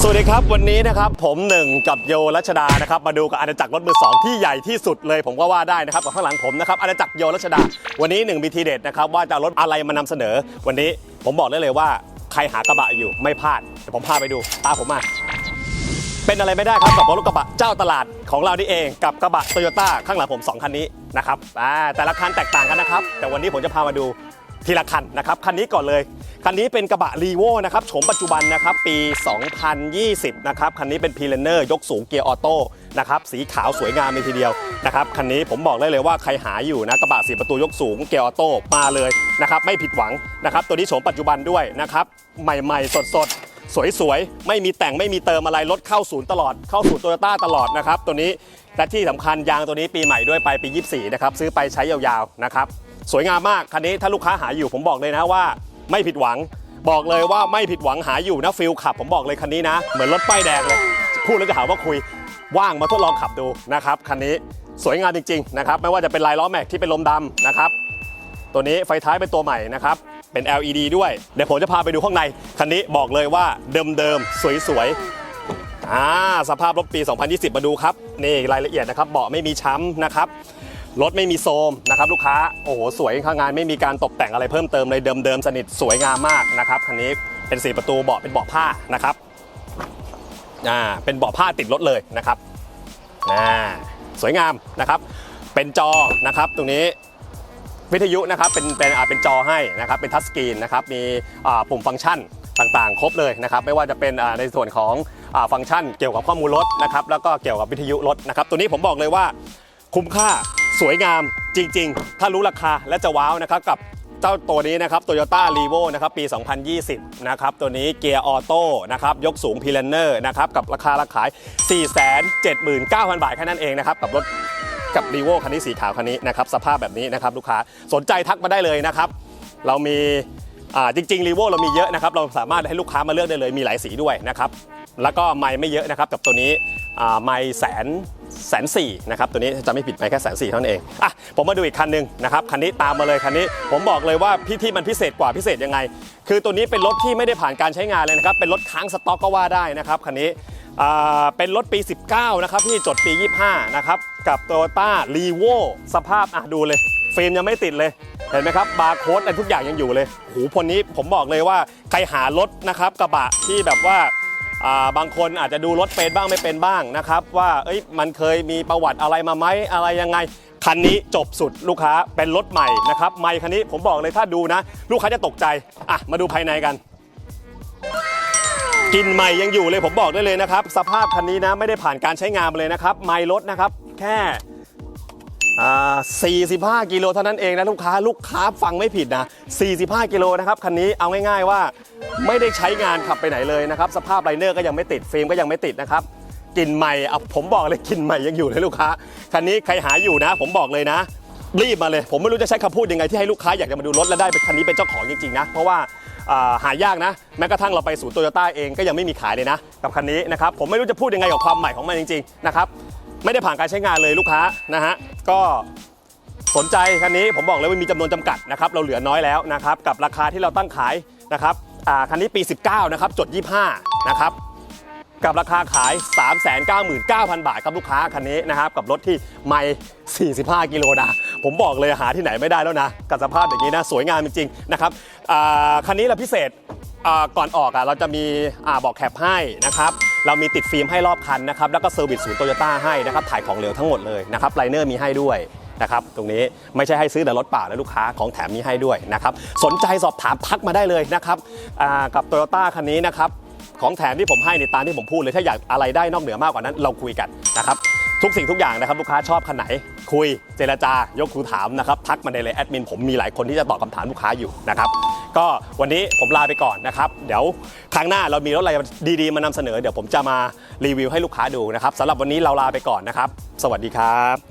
สวัสดีครับวันนี้นะครับผมหนึ่งกับโยรัชดานะครับมาดูกับอาณาจักรรถมือสองที่ใหญ่ที่สุดเลยผมก็ว่าได้นะครับกับข้างหลังผมนะครับอาณาจักรโยรัชดา วันนี้หนึ่งมีทีเด็ดนะครับว่าจะเอารถอะไรมานำเสนอ วันนี้ผมบอกได้เลยว่าใครหากระบะอยู่ไม่พลาดเดี๋ยวผมพาไปดูตามผมมาเป็นอะไรไม่ได้ครับกับรถกระบะเจ้าตลาดของเรานี่เองกับกระบะโตโยต้าข้างหลังผม 2 คันนี้นะครับแต่ละคันแตกต่างกันนะครับ แต่วันนี้ผมจะพามาดูทีละคันนะครับคันนี้ก่อนเลย คันนี้เป็นกระบะรีโวนะครับโฉมปัจจุบันนะครับปี 2020 นะครับคันนี้เป็นพีเลนเนอร์ยกสูงเกียร์ออโต้นะครับสีขาวสวยงามเลยทีเดียวนะครับคันนี้ผมบอกได้เลยว่าใครหาอยู่นะกระบะสีประตูยกสูงเกียร์ออโต้มาเลยนะครับไม่ผิดหวังนะครับตัวนี้โฉมปัจจุบันด้วยนะครับใหม่ๆ สดๆสวยๆ ไม่มีแต่งไม่มีเติมอะไร รถเข้าศูนย์ตลอด เข้าศูนย์โตโยต้าตลอดนะครับ ตัวนี้ และที่สำคัญยางตัวนี้ปีใหม่ด้วยไปปี 24 นะครับ ซื้อไปใช้ยาวๆ นะครับ สวยงามมาก คันนี้ถ้าลูกค้าหาอยู่ผมบอกเลยนะว่า ไม่ผิดหวัง บอกเลยว่าไม่ผิดหวังหาอยู่นะฟิลขับ ผมบอกเลยคันนี้นะ เหมือนรถป้ายแดงเลย พูดแล้วจะหาว่าคุยว่างมาทดลองขับดูนะครับคันนี้สวยงามจริงๆนะครับไม่ว่าจะเป็นลายล้อแม็กที่เป็นลมดำนะครับตัวนี้ไฟท้ายเป็นตัวใหม่นะครับเป็น LED ด้วย เดี๋ยวผมจะพาไปดูข้างใน คันนี้บอกเลยว่าเดิมๆ สวยๆอ่าสภาพรถปี 2020 มาดูครับ นี่รายละเอียดนะครับ เบาะไม่มีช้ำนะครับ รถไม่มีโซมนะครับลูกค้าโอ้โหสวยข้างงานไม่มีการตกแต่งอะไรเพิ่มเติมเลยเดิมๆสนิทสวยงามมากนะครับคันนี้เป็นสีประตูเบาะเป็นเบาะผ้านะครับอ่าเป็นเบาะผ้าติดรถเลยนะครับอ่าสวยงามนะครับ เป็นจอนะครับตรงนี้วิทยุนะครับเป็นเป็นอ่าเป็นจอให้นะครับเป็นทัชสกรีนนะครับมีอ่าปุ่มฟังก์ชันต่างๆ ครบเลยนะครับไม่ว่าจะเป็นอ่าในส่วนของอ่าฟังก์ชันเกี่ยวกับข้อมูลรถนะครับแล้วก็เกี่ยวกับวิทยุรถนะครับตัวนี้ผมบอกเลยว่าคุ้มค่า สวยงามจริง ๆ ถ้ารู้ราคาและจะว้าวนะครับกับเจ้าตัวนี้นะครับ Toyota r e v o นะครับปี 2020 นะครับ ตัวนี้เกียร์ออโต้นะครับ ยกสูงพีเลนเนอร์นะครับ กับราคาราขาย 479,000 บาทแค่นั้นเองนะครับ กับรถกับรีโวคันนี้สีขาวคันนี้นะครับ สภาพแบบนี้นะครับ ลูกค้าสนใจทักมาได้เลยนะครับ เรามีอ่าจริงๆรีโวเรามีเยอะนะครับ เราสามารถให้ลูกค้ามาเลือกได้เลยมีหลายสีด้วยนะครับแล้วก็ไม่ไม่เยอะนะครับกับตัวนี้อ่าไม่แสน แสนสี่นะครับตัวนี้จะไม่ผิดไปแค่แสนสี่เท่านั้นเองอะผมมาดูอีกคันหนึ่งนะครับคันนี้ตามมาเลยคันนี้ผมบอกเลยว่าพี่ที่มันพิเศษกว่าพิเศษยังไง คือตัวนี้เป็นรถที่ไม่ได้ผ่านการใช้งานเลยนะครับเป็นรถค้างสต็อกก็ว่าได้นะครับคันนี้อ่าเป็นรถปี 19 นะครับที่จดปี 25 นะครับ กับ Toyota r e v o สภาพอะดูเลยฟิล์มยังไม่ติดเลย เห็นไหมครับบาร์โค้ดอะไรทุกอย่างยังอยู่เลย หูพนนี้ผมบอกเลยว่า ใครหารถนะครับกระบะที่แบบว่า บางคนอาจจะดูรถเป็นบ้างไม่เป็นบ้างนะครับ ว่าเอ้ยมันเคยมีประวัติอะไรมาไหมอะไรยังไงคันนี้จบสุดลูกค้าเป็นรถใหม่นะครับไม่คันนี้ผมบอกเลยถ้าดูนะ ลูกค้าจะตกใจอะมาดูภายในกันกลินใหม่ยังอยู่เลยผมบอกได้เลยนะครับ สภาพคันนี้นะไม่ได้ผ่านการใช้งานมาเลยนะครับ ไม่รถนะครับ แค่ 45 กิโลเท่านั้นเองนะลูกค้าลูกค้าฟังไม่ผิดนะ 45 กิโลนะครับคันนี้เอาง่ายๆว่าไม่ได้ใช้งานขับไปไหนเลยนะครับ สภาพไลเนอร์ก็ยังไม่ติดฟิล์มก็ยังไม่ติดนะครับกลิ่นใหม่อะผมบอกเลยกลิ่นใหม่ยังอยู่เลยลูกค้าคันนี้ใครหาอยู่นะ ผมบอกเลยนะ รีบมาเลย ผมไม่รู้จะใช้คำพูดยังไงที่ให้ลูกค้าอยากจะมาดูรถและได้เป็นคันนี้เป็นเจ้าของจริงๆนะ เพราะว่าอ่าหายากนะ แม้กระทั่งเราไปศูนย์โตโยต้าเองก็ยังไม่มีขายเลยนะ กับคันนี้นะครับผมไม่รู้จะพูดยังไงกับความใหม่ของมันจริงๆนะครับ ไม่ได้ผ่านการใช้งานเลยลูกค้านะฮะก็สนใจคันนี้ผมบอกเลยว่ามีจำนวนจำกัดนะครับเราเหลือน้อยแล้วนะครับกับราคาที่เราตั้งขายนะครับอ่าคันนี้ปี 19 นะครับจด 25 นะครับกับราคาขาย 399,000 บาทครับลูกค้าคันนี้นะครับกับรถที่ไม่ 45 กิโลนะผมบอกเลยหาที่ไหนไม่ได้แล้วนะกับสภาพอย่างนี้นะสวยงามจริงๆนะครับอ่าคันนี้เราพิเศษอ่าก่อนออกอะเราจะมีอ่าบอกแคปให้นะครับ เรามีติดฟิล์มให้รอบคันนะครับแล้วก็เซอร์วิสศูนย์โตโยต้าให้นะครับถ่ายของเหลวทั้งหมดเลยนะครับไลเนอร์มีให้ด้วยนะครับตรงนี้ไม่ใช่ให้ซื้อแต่รถเปล่านะลูกค้าของแถมมีให้ด้วยนะครับสนใจสอบถามทักมาได้เลยนะครับกับโตโยต้าคันนี้นะครับของแถมที่ผมให้ในตามที่ผมพูดเลยถ้าอยากอะไรได้นอกเหนือมากกว่านั้นเราคุยกันนะครับทุกสิ่งทุกอย่างนะครับลูกค้าชอบคันไหน คุยเจรจายกหูถามนะครับทักมาได้เลยแอดมินผมมีหลายคนที่จะตอบคำถามลูกค้าอยู่นะครับ ก็วันนี้ผมลาไปก่อนนะครับ เดี๋ยวครั้งหน้าเรามีรถอะไรดีๆ มานำเสนอ เดี๋ยวผมจะมารีวิวให้ลูกค้าดูนะครับสำหรับวันนี้เราลาไปก่อนนะครับ สวัสดีครับ